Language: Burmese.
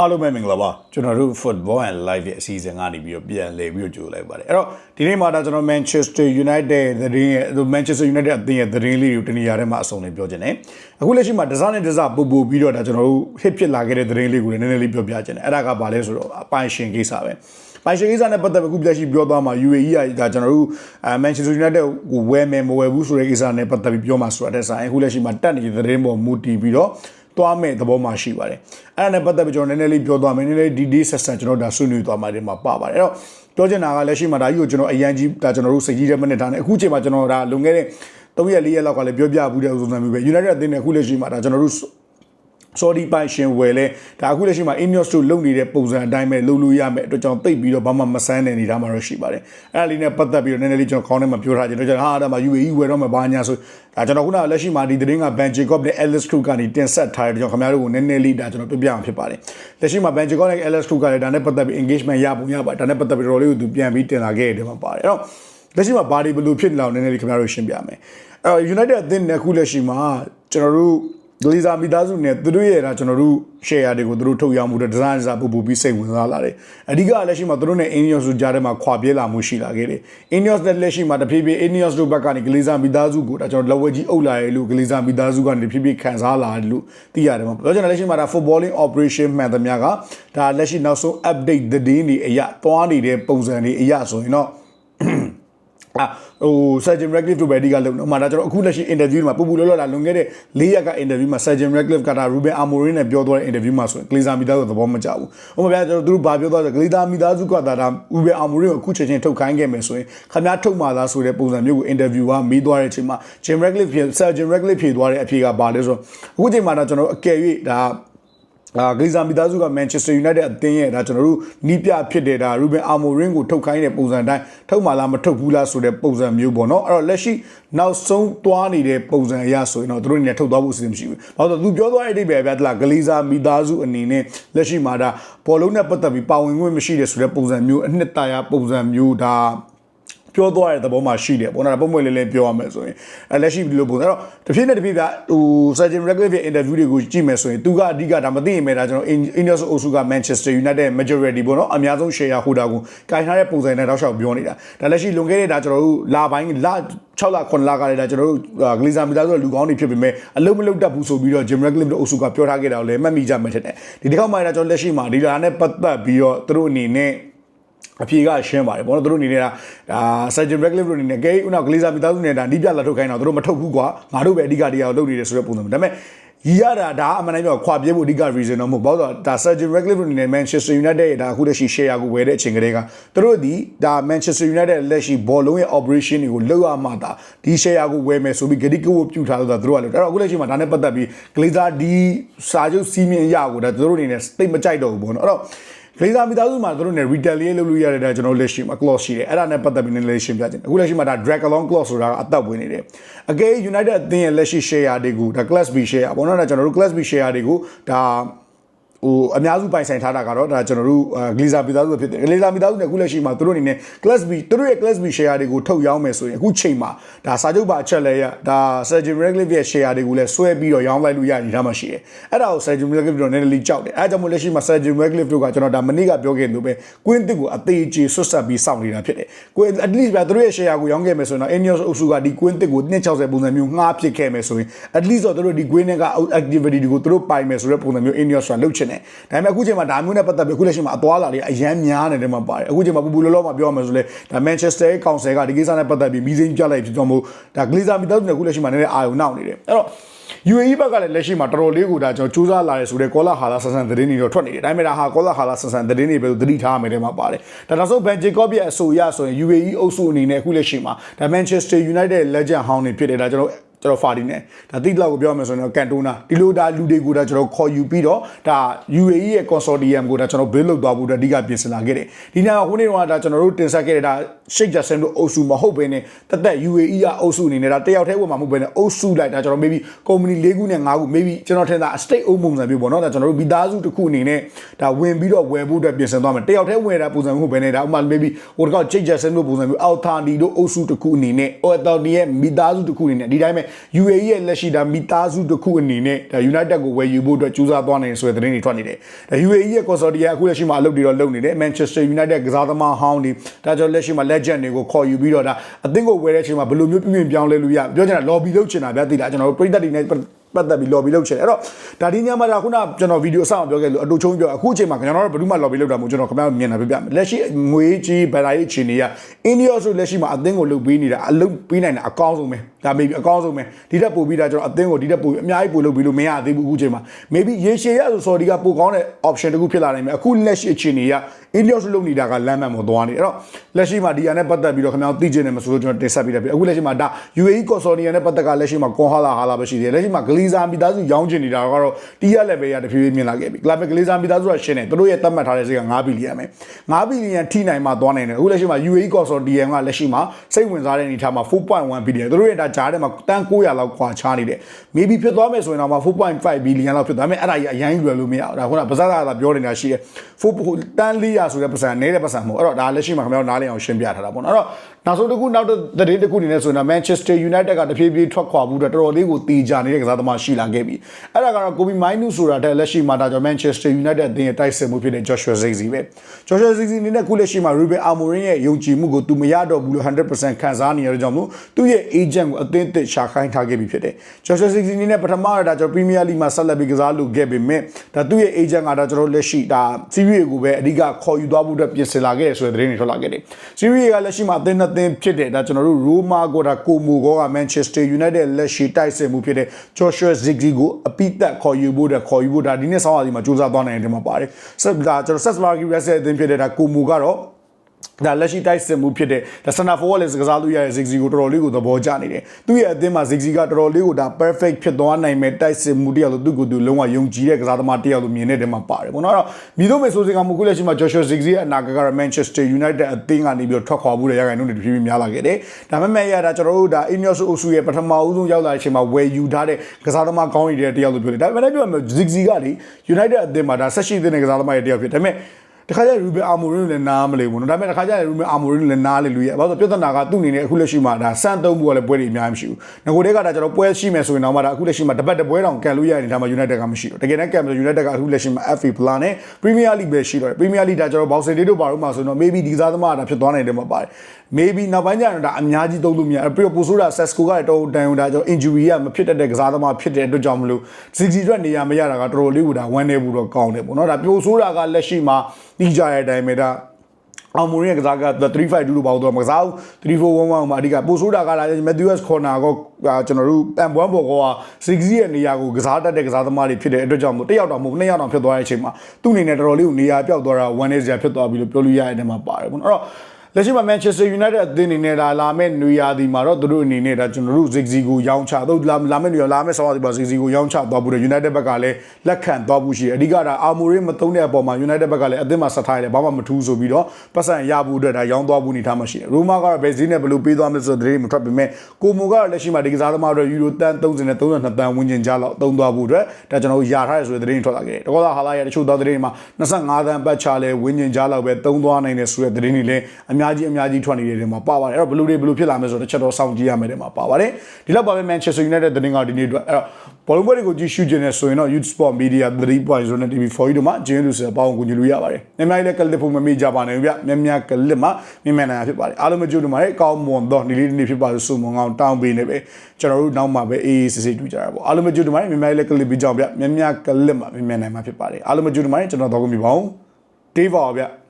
အားလုံးပဲမင်္ဂလာပါကျွန်တော်တို့ Football and Live ရဲ့အစီအစဉ်ကနေပြီးတော့ပြန်လည်ပြီးတော့ကြိုလိုက်ပါတယ်အဲ့တော့ဒီနေ့မှာဒါကျွန်တော် Manchester United သတင်းရဲ့ Manchester United အသင်းရဲ့သတင်းလေးတွေကိုတနေရာထဲမှာအစုံလေးပြောချင်တယ်အခုလက်ရှိမှာဒဇနဲ့ဒဇပူပူပြီးတော့ဒါကျွန်တော်တို့ hit ဖြစ်လာခဲ့တဲ့သတင်းလေးကိုလည်းနည်းနည်းလေးပြောပြချင်တယ်အဲ့ဒါကဘာလဲဆိုတော့အပိုင်ရှင်ကိစ္စပဲပိုင်ရှင်ကိစ္စနဲ့ပတ်သက်ပြီးခုပြရှိပြောသွားမှာ UAE ကဒါကျွန်တော်တို့အဲ Manchester United ကိုဝယ်မယ်မဝယ်ဘူးဆိုတဲ့ကိစ္စနဲ့ပတ်သက်ပြီးပြောမှာဆိုတာတဲ့ဆိုင်အခုလက်ရှိမှာတက်နေတဲ့သတင်းပေါ်မူတည်ပြီးတော့ သွားမဲ့သဘောမှရှိပါတယ်အဲ့ဒါနဲ့ပတ်သက်ပြီးကျွန်တော်နည်းနည်းလေးပြောသွားမယ်နည်းနည်းလေးဒီဒီဆက်ဆက်ကျွန်တော်ဒါဆွေးနွေးသွားမှာဒီမှာပါပါတယ်အဲ့တော့ပြောချင်တာကလက်ရှိမှာဒါကြီးကိုကျွန်တော်အရန်ကြီးဒါကျွန်တော်တို့စိတ်ကြီးတဲ့မနစ်ထားနေအခုချိန်မှာကျွန်တော်ဒါလွန်ခဲ့တဲ့3ရက်4ရက်လောက်ကလည်းပြောပြဘူးတဲ့ဥစ္စာမျိုးပဲ United အသင်းနဲ့အခုလက်ရှိမှာဒါကျွန်တော်တို့ sorry ပိုင်ရှင်ဝယ်လဲဒါအခုလက်ရှိမှာ Ineos တို့လုပ်နေတဲ့ပုံစံအတိုင်းပဲလုပ်လို့ရမယ်အတွက်ကြောင့်တိတ်ပြီးတော့ဘာမှမဆန်းနေနေတာမှတော့ရှိပါတယ်အဲ့ဒါလေးနဲ့ပတ်သက်ပြီးတော့နည်းနည်းလေးကျွန်တော်ခေါင်းထဲမှာပြောထားခြင်းတော့ကျွန်တော်ဟာဒါမှ UAE ဝယ်တော့မှဘာညာဆိုဒါကျွန်တော်ခုနလက်ရှိမှာဒီသတင်းက Ben Jacob နဲ့ Alice Crew ကနေတင်ဆက်ထားတဲ့ကြောင့်ခင်ဗျားတို့ကိုနည်းနည်းလေးဒါကျွန်တော်ပြပြအောင်ဖြစ်ပါတယ်လက်ရှိမှာ Ben Jacob နဲ့ Alice Crew ကလည်းဒါနဲ့ပတ်သက်ပြီး engagement ရပုံရပါတယ်ဒါနဲ့ပတ်သက်ပြီးတော့လေးကိုသူပြန်ပြီးတင်လာခဲ့တယ်မှာပါတယ်အဲ့တော့လက်ရှိမှာဘာတွေဘယ်လိုဖြစ်နေလဲနည်းနည်းလေးခင်ဗျားတို့ရှင်းပြမယ်အဲ့တော့ United အသင်းနဲ့အခုလက်ရှိမှာကျွန်တော်တို့ ဂလီဇာမိသားစုနဲ့သူတို့ရဲ့ဒါကျွန်တော်တို့ share တွေကိုသူတို့ထုတ်ရမှုတဲ့ design စာပူပူပြီးစိတ်ဝင်စားလာတယ်အဓိကလက်ရှိမှာသူတို့နဲ့ Ineos တို့ကြားထဲမှာခွာပြေးလာမှုရှိလာခဲ့တယ် Ineos နဲ့လက်ရှိမှာတဖြည်းဖြည်း Ineos တို့ဘက်ကနေဂလီဇာမိသားစုကိုဒါကျွန်တော်လက်ဝဲကြီးအုပ်လာရလို့ဂလီဇာမိသားစုကနေတဖြည်းဖြည်းခံစားလာတယ်လို့သိရတယ်မှာပြောချင်တယ်လက်ရှိမှာဒါ footballing operation မှန်သမျှကဒါလက်ရှိနောက်ဆုံး update သတင်းတွေအရာသွားနေတဲ့ပုံစံတွေအရာဆိုရင်တော့အာ ဟို Surgeon Radcliffe တို့ပဲဒီကလုံတော့မှာဒါကျွန်တော်အခုလက်ရှိ interview မှာပူပူလောလောလာလွန်ခဲ့တဲ့၄ရက်က interview မှာ Surgeon Radcliffe ကဒါ Ruben Amorim နဲ့ပြောသွားတဲ့ interview မှာဆိုရင် Glazer မိသားစုသဘောမကျဘူး။ဟိုမှာဗျာကျွန်တော်တို့ဘာပြောသွားလဲ Glazer မိသားစုကဒါဒါ Ruben Amorim ကိုအခုချိန်ချင်းထုတ်ခိုင်းခဲ့မယ်ဆိုရင်ခင်ဗျားထုတ်မှာလားဆိုတဲ့ပုံစံမျိုးကို interview ကမေးသွားတဲ့အချိန်မှာ Jim Radcliffe ဖြေ Surgeon Radcliffe ဖြေသွားတဲ့အဖြေကဘာလဲဆိုတော့အခုချိန်မှာတော့ကျွန်တော်အကယ်၍ဒါ အာဂလီဇာမီသားစုကမန်ချက်စတာယူနိုက်တက်အသင်းရဲ့ဒါကျွန်တော်တို့နီးပြဖြစ်တဲ့ဒါရူဘင်အာမိုရင်ကိုထုတ်ခိုင်းတဲ့ပုံစံတိုင်းထုတ်မှလားမထုတ်ဘူးလားဆိုတဲ့ပုံစံမျိုးပေါ့နော်အဲ့တော့လက်ရှိနောက်ဆုံးသွားနေတဲ့ပုံစံအရဆိုရင်တော့တို့အနေနဲ့ထုတ်သွားဖို့အစီအစဉ်မရှိဘူး။ဘာလို့လဲသူပြောသွားတဲ့အဓိပ္ပာယ်ပြတလားဂလီဇာမီသားစုအနေနဲ့လက်ရှိမှာဒါဘောလုံးနဲ့ပတ်သက်ပြီးပါဝင်ခွင့်မရှိတဲ့ဆိုတဲ့ပုံစံမျိုးအနှစ်တရာပုံစံမျိုးဒါ ပြောသွားတဲ့သဘောမှာရှိတယ်ပေါ့နော်ပုံမှန်လေးလေးပြောရမယ်ဆိုရင်အဲလက်ရှိဒီလိုပုံစံအဲ့တော့တစ်ဖြည်းနဲ့တစ်ဖြည်းကဟို Surgeon Radcliffe ရဲ့ interview တွေကိုကြည့်မယ်ဆိုရင်သူကအဓိကဒါမသိရင်ပဲဒါကျွန်တော် Ineos အုပ်စုက Manchester United majority ပေါ့နော်အများဆုံး share holder ကိုကင်ထားတဲ့ပုံစံနဲ့တောက်လျှောက်ပြောနေတာဒါလက်ရှိလွန်ခဲ့တဲ့ဒါကျွန်တော်တို့လာပိုင်းလ6လ9လကလည်းဒါကျွန်တော်တို့ဂလီဇာမီသားဆိုလူကောင်းတွေဖြစ်ပေမဲ့အလုံးမလုံးတတ်ဘူးဆိုပြီးတော့ Jim Radcliffe တို့အုပ်စုကပြောထားခဲ့တာကိုလည်းမှတ်မိကြမှထင်တယ်ဒီတစ်ခေါက်မှလည်းကျွန်တော်လက်ရှိမှာဒီလာနဲ့ပတ်သက်ပြီးတော့သူတို့အနေနဲ့ အဖြေကရှင်းပါတယ်ဘောနော်တို့အနေနဲ့ဒါဒါ Surgeon Radcliffe တို့အနေနဲ့ဂိမ်းဥနာဂလီဇာမီသားစုနဲ့ဒါနီးပြလာထုတ်ခိုင်းတော့တို့မထုတ်ဘူးကွာငါတို့ပဲအဓိကတရားကိုလုပ်နေတယ်ဆိုတဲ့ပုံစံမျိုးဒါပေမဲ့ရီရတာဒါအမှန်တမ်းပြောခွာပြေးဖို့အဓိက reason တော့မဟုတ်ဘာလို့လဲဒါ Surgeon Radcliffe အနေနဲ့ Manchester United ရဲ့ဒါအခုတည်းရှိ share ကိုဝယ်တဲ့အချိန်ကလေးကတို့ဒီဒါ Manchester United လက်ရှိဘောလုံးရဲ့ operation တွေကိုလုပ်ရမှသာဒီ share ကိုဝယ်မယ်ဆိုပြီးဂတိကဝပြုထားလို့ဒါတို့ကလို့အဲ့တော့အခုလက်ရှိမှာဒါနဲ့ပတ်သက်ပြီး Glazer ဒီစာချုပ်စီးမြင်ရကိုဒါတို့အနေနဲ့သိမကြိုက်တော့ဘူးပေါ့နော်အဲ့တော့ လေသာမီသားစုမှာတို့နဲ့ retaliate လုပ်လို့ရတဲ့ဒါကျွန်တော်လက်ရှိမှာ clause ရှိတယ်အဲ့ဒါနဲ့ပတ်သက်ပြီးနည်းနည်းရှင်းပြခြင်းအခုလက်ရှိမှာဒါ drag along clause ဆိုတာကအသက်ဝင်နေတယ်အကယ် United အသင်းရဲ့လက်ရှိ share တွေကိုဒါ class B share ပေါ့နော်ဒါကျွန်တော်တို့ class B share တွေကိုဒါ ဟိုအများစုပိုင်ဆိုင်ထားတာကတော့ဒါကျွန်တော်တို့ဂလီဇာမီသားစုဖြစ်တယ်ဂလီဇာမီသားစုနဲ့အခုလက်ရှိမှာတို့အနေနဲ့ class B တို့ရဲ့ class B share တွေကိုထုတ်ရောင်းမယ်ဆိုရင်အခုချိန်မှာဒါစာချုပ်ပါအချက်လဲရဒါ Sergio Radcliffe ရဲ့ share တွေကိုလည်းဆွဲပြီးတော့ရောင်းလိုက်လို့ရနေထားမှရှိတယ်အဲ့ဒါကို Sergio Radcliffe တို့နည်းနည်းလေးကြောက်တယ်အဲ့ဒါကြောင့်မို့လက်ရှိမှာ Sergio Radcliffe တို့ကကျွန်တော်ဒါမနေ့ကပြောခဲ့လို့ပဲကွင်းတစ်ကိုအသေးချေဆွတ်ဆက်ပြီးစောင့်နေတာဖြစ်တယ်ကွင်း at least ဗျာတို့ရဲ့ share ကိုရောင်းခဲ့မယ်ဆိုရင်တော့ Ineos အုပ်စုကဒီကွင်းတစ်ကို260ပုံစံမျိုးငှားပစ်ခဲ့မယ်ဆိုရင် at least တော့တို့ဒီကွင်းတွေက activity တွေကိုတို့ပိုင်မယ်ဆိုတဲ့ပုံစံမျိုး Ineos ကလုပ်ချင်တယ်ဒါပေမဲ့အခုချိန်မှာဒါမျိုးနဲ့ပတ်သက်ပြီးအခုလက်ရှိမှာအသွားလာတွေအရန်များနေတယ်မှာပါတယ်အခုချိန်မှာပူပူလောလောမှာပြောရမယ်ဆိုလဲဒါ Manchester ရဲ့ကောင်ဆယ်ကဒီကိစ္စနဲ့ပတ်သက်ပြီးမီးစိမ်းပြလိုက်ဖြစ်ကြောင်းမို့ဒါ Glazer မိသားစုနဲ့အခုလက်ရှိမှာနည်းနည်းအာရုံနှောက်နေတယ်အဲ့တော့ UAE ဘက်ကလည်းလက်ရှိမှာတော်တော်လေးကိုဒါကျွန်တော်စူးစမ်းလာတယ်ဆိုတော့ကောလာဟာလာဆန်ဆန်သတင်းတွေတော့ထွက်နေတယ်ဒါပေမဲ့ဒါဟာကောလာဟာလာဆန်ဆန်သတင်းတွေပဲသတိထားရမယ်တဲ့မှာပါတယ်ဒါနောက်ဆုံး Ben Jacob ရဲ့အဆိုအရဆိုရင် UAE အုပ်စုအနေနဲ့အခုလက်ရှိမှာဒါ Manchester United legend ဟောင်းနေဖြစ်တယ်ဒါကျွန်တော် ကျွန်တော်ဖာဒီနဲ့ဒါတိလောက်ကိုပြောမယ်ဆိုရင်တော့ကန်တိုနာဒီလိုဒါလူတွေကိုဒါကျွန်တော်ခေါ်ယူပြီးတော့ဒါ UAE ရဲ့ consortium ကိုဒါကျွန်တော် build လုပ်သွားဖို့အတွက်အဓိကပြင်ဆင်လာခဲ့တယ်ဒီနေ့ကဟိုနေ့ကဒါကျွန်တော်တို့တင်ဆက်ခဲ့တဲ့ဒါ Sheikh Jassim တို့အုပ်စုမဟုတ်ဘဲနဲ့တက်တက် UAE ကအုပ်စုအနေနဲ့ဒါတယောက်တည်းဝင်မှာမဟုတ်ဘဲနဲ့အုပ်စုလိုက်ဒါကျွန်တော် maybe company ၄ခုနဲ့၅ခု maybe ကျွန်တော်ထင်တာ state owned ပုံစံမျိုးပေါ့နော်ဒါကျွန်တော်တို့မိသားစုတစ်ခုအနေနဲ့ဒါဝင်ပြီးတော့ဝယ်ဖို့အတွက်ပြင်ဆင်သွားမယ်တယောက်တည်းဝယ်တာပုံစံမျိုးမဟုတ်ဘဲနဲ့ဒါဥပမာ maybe ဟိုတကောက် Sheikh Jassim တို့ပုံစံမျိုး Authority တို့အုပ်စုတစ်ခုအနေနဲ့ Authority ရဲ့မိသားစုတစ်ခုအနေနဲ့ဒီတိုင်းပဲ UAE ရဲ့လက်ရှိဒါမိသားစုတစ်ခုအနေနဲ့ဒါ United ကိုဝယ်ယူဖို့အတွက်ကြိုးစားသွားနေတယ်ဆိုတဲ့သတင်းတွေထွက်နေတယ်ဒါ UAE ရဲ့ consortium အခုလက်ရှိမှာအလုပ်တွေတော့လုပ်နေတယ် Manchester United ကစားသမားဟောင်းတွေဒါကြောင့်လက်ရှိမှာ legend တွေကိုခေါ်ယူပြီးတော့ဒါအသင်းကိုဝယ်တဲ့အချိန်မှာဘယ်လိုမျိုးပြင်ပြောင်းလဲလို့ရပြောချင်တာ lobby လုပ်ချင်တာဗျာသိလားကျွန်တော်တို့ပြည်သက်တွေနဲ့ ပတ်သက်ပြီး lobby လုပ်ချင်တယ်အဲ့တော့ဒါဒီညမှာဒါခုနကျွန်တော်ဗီဒီယိုအဆောင်ပြောခဲ့လို့အတူချုံပြောအခုအချိန်မှာကျွန်တော်တို့ဘယ်သူမှ lobby လုပ်တာမဟုတ်ကျွန်တော်ခင်ဗျားမြင်တာပြပြမယ်လက်ရှိငွေကြီးဗလာရေးအခြေအနေကအိန္ဒိယဆိုလက်ရှိမှာအသင်းကိုလုပ်ပေးနေတာအလုပ်ပေးနိုင်တာအကောင်းဆုံးပဲဒါ maybe အကောင်းဆုံးပဲဒီတက်ပို့ပြီးတာကျွန်တော်အသင်းကိုဒီတက်ပို့အများကြီးပို့လုပ်ပြီးလို့မရသေးဘူးအခုအချိန်မှာ maybe ရေရှည်ရဆို sorry ကပိုကောင်းတဲ့ option တခုဖြစ်လာနိုင်မယ်အခုလက်ရှိအခြေအနေကအိန္ဒိယဆိုလုပ်နေတာကလမ်းမှန်မသွားနေအဲ့တော့လက်ရှိမှာဒီအရနဲ့ပတ်သက်ပြီးတော့ခင်ဗျားသိချင်တယ်မဆိုလို့ကျွန်တော်တင်ဆက်ပေးတယ်ပြအခုလက်ရှိမှာဒါ UAE consortium နဲ့ပတ်သက်ကလက်ရှိမှာကွန်ဟာလာဟာလာပဲရှိသေးတယ်လက်ရှိမှာဂလီဇာမိသားစုရောင်းချင်နေတာကတော့တီးရ level ရတဖြည်းဖြည်းမြင်လာခဲ့ပြီ club ဂလီဇာမိသားစုကရှင်းတယ်သူတို့ရဲ့သတ်မှတ်ထားတဲ့ဈေးက9ဘီလီယံပဲ9ဘီလီယံထိနိုင်မှသွားနိုင်တယ်အခုလက်ရှိမှာ UAE consortium ကလက်ရှိမှာစိတ်ဝင်စားတဲ့အနေထားမှာ4.1ဘီလီယံသူတို့ရဲ့ဒါကြားထဲမှာတန်း900လောက်ခွာချနေတယ် maybe ဖြစ်သွားမယ်ဆိုရင်တော့4.5ဘီလီယံလောက်ဖြစ်သွားမယ်အဲ့ဒါကြီးအရင်ရွယ်လို့မရဘူးဒါခုနဗဇက်သာပြောနေတာရှိတယ်4တန်း400ဆိုတဲ့ပတ်စံနေတဲ့ပတ်စံမဟုတ်အဲ့တော့ဒါလက်ရှိမှာခင်ဗျားတို့နားလည်အောင်ရှင်းပြထားတာပေါ့နော်အဲ့တော့ နောက်ဆုံးတစ်ခုနောက်သတင်းတစ်ခုအနေနဲ့ဆိုရင်တော့ Manchester United ကတဖြည်းဖြည်းထွက်ခွာမှုတော့တော်တော်လေးကိုတီကြနေတဲ့ကစားသမားရှိလာခဲ့ပြီအဲ့ဒါကတော့ Kobe Mainoo ဆိုတာတဲ့လက်ရှိမှာဒါကြောင့် Manchester United အသင်းရဲ့တိုက်စစ်မှုဖြစ်တဲ့ Joshua Zirkzee ပဲ Joshua Zirkzee အနေနဲ့ခုလက်ရှိမှာ Ruben Amorim ရဲ့ယုံကြည်မှုကိုသူမရတော့ဘူးလို့100%ခံစားနေရတဲ့ကြောင့်မို့သူ့ရဲ့ agent ကိုအသင်းတစ်ရှာခိုင်းထားခဲ့ပြီဖြစ်တယ် Joshua Zirkzee အနေနဲ့ပထမရတာကျွန်တော် Premier League မှာဆက်လက်ပြီးကစားလို့ခဲ့ပေမဲ့ဒါသူ့ရဲ့ agent ကဒါကျွန်တော်လက်ရှိဒါ Serie A ကိုပဲအဓိကခေါ်ယူသွားဖို့အတွက်ပြင်ဆင်လာခဲ့ရဆိုတဲ့သတင်းတွေထွက်လာခဲ့တယ် Serie A ကလက်ရှိမှာအသင်းနှစ်သင်းဖြစ်တဲ့ဒါကျွန်တော်တို့ Roma ကိုဒါကိုမိုကောက Manchester United လက်ရှိတိုက်စစ်မှုဖြစ်တဲ့ Joshua Zirkzee ကိုအပိသက်ခေါ်ယူဖို့တဲ့ခေါ်ယူဖို့ဒါဒီနေ့ဆောင်းရာသီမှာစူးစမ်းသွားနိုင်တယ်မှာပါတယ်ဆက်ဒါကျွန်တော် Sassuolo Racing အသင်းဖြစ်တဲ့ဒါကိုမိုကတော့ ဒါလက်ရှိတိုက်စစ်မှုဖြစ်တဲ့ဒါစနာဖိုးကလည်းစကားလို့ရတဲ့ Ziggy ကိုတော်တော်လေးကိုသဘောကျနေတယ်။သူ့ရဲ့အသင်းမှာ Ziggy ကတော်တော်လေးကိုဒါ perfect ဖြစ်သွားနိုင်မဲ့တိုက်စစ်မှုတယောက်လို့သူ့ကိုယ်သူလုံးဝယုံကြည်တဲ့ကစားသမားတယောက်လို့မြင်တဲ့တဲမှာပါတယ်ပေါ့နော်။အဲ့တော့မြည်တော့မယ်ဆိုစကမှုခုလက်ရှိမှာ Joshua Ziggy ရဲ့အနာဂတ်ကတော့ Manchester United အသင်းကနေပြီးတော့ထွက်ခွာဖို့ရရခိုင်နှုန်းတွေတဖြည်းဖြည်းများလာခဲ့တယ်။ဒါပေမဲ့ရတာကျွန်တော်တို့ဒါ Ineos အုပ်စုရဲ့ပထမဦးဆုံးရောက်လာတဲ့အချိန်မှာဝယ်ယူထားတဲ့ကစားသမားကောင်းနေတဲ့တယောက်လို့ပြောတယ်။ဒါပေမဲ့လည်းပြောရမယ် Ziggy ကလေ United အသင်းမှာဒါဆက်ရှိတဲ့ကစားသမားရဲ့တယောက်ဖြစ်တယ်။ဒါပေမဲ့ တခါကျရူဘယ်အာမိုရင်းလည်းနားမလဲဘူးနော်ဒါပေမဲ့တခါကျရူဘယ်အာမိုရင်းလည်းနားလေလူရဲ့ဘာလို့ပြဿနာကသူ့အနေနဲ့အခုလက်ရှိမှာဒါစမ်းသုံးဖို့ကလည်းပွဲတွေအများကြီးမရှိဘူးငကိုတဲ့ကဒါကျွန်တော်ပွဲရှိမယ်ဆိုရင်တော့မှဒါအခုလက်ရှိမှာတပတ်တပွဲတောင်ကန်လို့ရရင်ဒါမှ United ကမရှိတော့တကယ်တမ်းကန်မယ် United ကအခုလက်ရှိမှာ FA Plan နဲ့ Premier League ပဲရှိတော့တယ် Premier League ဒါကျွန်တော် Boxing Day တို့ပါတော့မှာဆိုတော့ maybe ဒီကစားသမားကဒါဖြစ်သွားနိုင်တယ်မှာပါတယ် maybe နောက်ပိုင်းကျရင်ဒါအများကြီးသုံးလို့မရပြီးတော့ပိုဆိုတာ Sesco ကတော်တန်ုံဒါကျွန်တော် injury ကမဖြစ်တတ်တဲ့ကစားသမားဖြစ်တဲ့အတွက်ကြောင့်မလို့ 60 drop နေရမရတာကတော်တော်လေးကိုဒါဝမ်းနေဘူးတော့ကောင်းတယ်ပေါ့နော်ဒါပြိုဆိုတာကလက်ရှိမှာတီးကြတဲ့အတိုင်းပဲဒါအောင်မိုရင်ကစားက352လို့ပေါ့တော့မကစားဘူး3411မှာအဓိကပိုဆိုးတာကလာမက်သီးယပ်စ်ခေါ်နာကကျွန်တော်တို့ပန်ပွမ်းပေါ်က60ရဲ့နေရာကိုကစားတတ်တဲ့ကစားသမားတွေဖြစ်တဲ့အတွက်ကြောင့်မို့တယောက်တော့မဟုတ်နှစ်ယောက်တော့ဖြစ်သွားတဲ့အချိန်မှာသူ့အနေနဲ့တော်တော်လေးကိုနေရာပြောက်သွားတာ1 day စရာဖြစ်သွားပြီလို့ပြောလို့ရတဲ့နေရာမှာပါတယ်ပေါ့နော်အဲ့တော့ လက်ရှိမှာ Manchester United အသင်းအနေနဲ့ဒါလာမဲ့နွေရာသီမှာတော့သူတို့အနေနဲ့ဒါကျွန်တော်တို့ Ziggy ကိုရောင်းချတော့လာလာမဲ့နွေရာလာမဲ့ဆောင်းရာသီမှာ Ziggy ကိုရောင်းချသွားဖို့ United ဘက်ကလည်းလက်ခံသွားဖို့ရှိတယ်အဓိကဒါ Amorim မသုံးတဲ့အပေါ်မှာ United ဘက်ကလည်းအသင်းမှာဆက်ထားရတယ်ဘာမှမထူးဆိုပြီးတော့ပတ်စံရဖို့အတွက်ဒါရောင်းသွားဖို့နေထားမှရှိတယ် Roma ကတော့ဘယ်ဈေးနဲ့ဘယ်လိုပေးသွားမလဲဆိုတဲ့သတင်းမထွက်ပေမဲ့ကိုမိုကတော့လက်ရှိမှာဒီကစားသမားတွေယူရိုတန်30နဲ့32တန်ဝန်းကျင်ကြားလောက်သုံးသွားဖို့အတွက်ဒါကျွန်တော်တို့ယာထားရဆိုတဲ့သတင်းထွက်လာခဲ့တယ်တကောသာဟာလာရတချို့သောသတင်းတွေမှာ25တန်ပတ်ချလဲဝန်းကျင်ကြားလောက်ပဲသုံးသွားနိုင်တယ်ဆိုတဲ့သတင်းတွေလည်းအများကြီးအများကြီးထွက်နေတဲ့နေရာမှာပါပါတယ်အဲ့တော့ဘလူတွေဘလူဖြစ်လာမယ်ဆိုတော့တစ်ချက်တော့စောင့်ကြည့်ရမယ်တဲ့မှာပါပါတယ်ဒီလောက်ပါပဲ Manchester United သတင်းကဒီနေ့အတွက်အဲ့တော့ဘောလုံးပွဲတွေကိုကြည့်ရှုခြင်းနဲ့ဆိုရင်တော့ Youth Sport Media 3.0နဲ့ TV4 တို့မှာဂျင်းလူစအပေါင်းကိုကြည့်လို့ရပါတယ်။မြန်မာလည်းကလစ်ဖို့မမေ့ကြပါနဲ့ဗျ။မြမြကလစ်မှာမြမနိုင်ဖြစ်ပါတယ်။အားလုံးမကြိုးတို့မှာလည်းအကောင်းမွန်တော့ဒီလေးနေ့ဖြစ်ပါလို့ဆုမွန်ကောင်းတောင်းပေးနေပဲကျွန်တော်တို့နောက်မှာပဲအေးအေးဆေးဆေးတွေ့ကြတာပေါ့။အားလုံးမကြိုးတို့မှာလည်းမြန်မာလည်းကလစ်ပြီးကြောင်းဗျ။မြမြကလစ်မှာမြမနိုင်မှာဖြစ်ပါတယ်။အားလုံးမကြိုးတို့မှာလည်းကျွန်တော်တော့ကိုမြပါအောင်။ဒေးပါဗျ။